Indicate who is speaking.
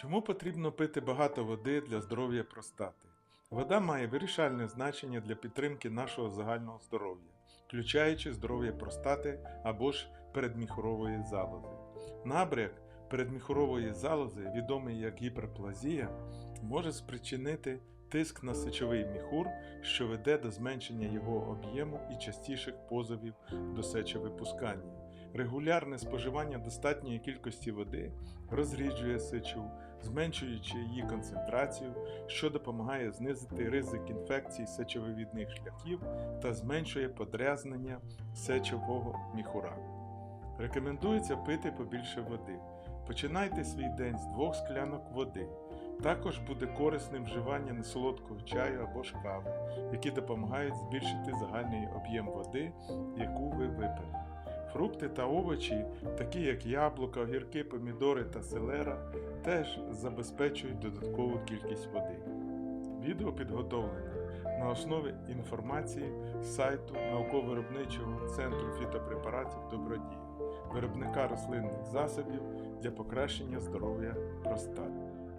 Speaker 1: Чому потрібно пити багато води для здоров'я простати? Вода має вирішальне значення для підтримки нашого загального здоров'я, включаючи здоров'я простати або ж передміхорової залози. Набряк передміхорової залози, відомий як гіперплазія, може спричинити тиск на сечовий міхур, що веде до зменшення його об'єму і частіших позовів до сечовипускання. Регулярне споживання достатньої кількості води розріджує сечу, зменшуючи її концентрацію, що допомагає знизити ризик інфекцій сечовивідних шляхів та зменшує подрязнення сечового міхура. Рекомендується пити побільше води. Починайте свій день з двох склянок води. Також буде корисним вживання несолодкого чаю або ж кави, які допомагають збільшити загальний об'єм води, яку ви випили. Фрукти та овочі, такі як яблука, огірки, помідори та селера, теж забезпечують додаткову кількість води. Відео підготовлене на основі інформації з сайту науково-виробничого центру фітопрепаратів Добродія, виробника рослинних засобів для покращення здоров'я простати.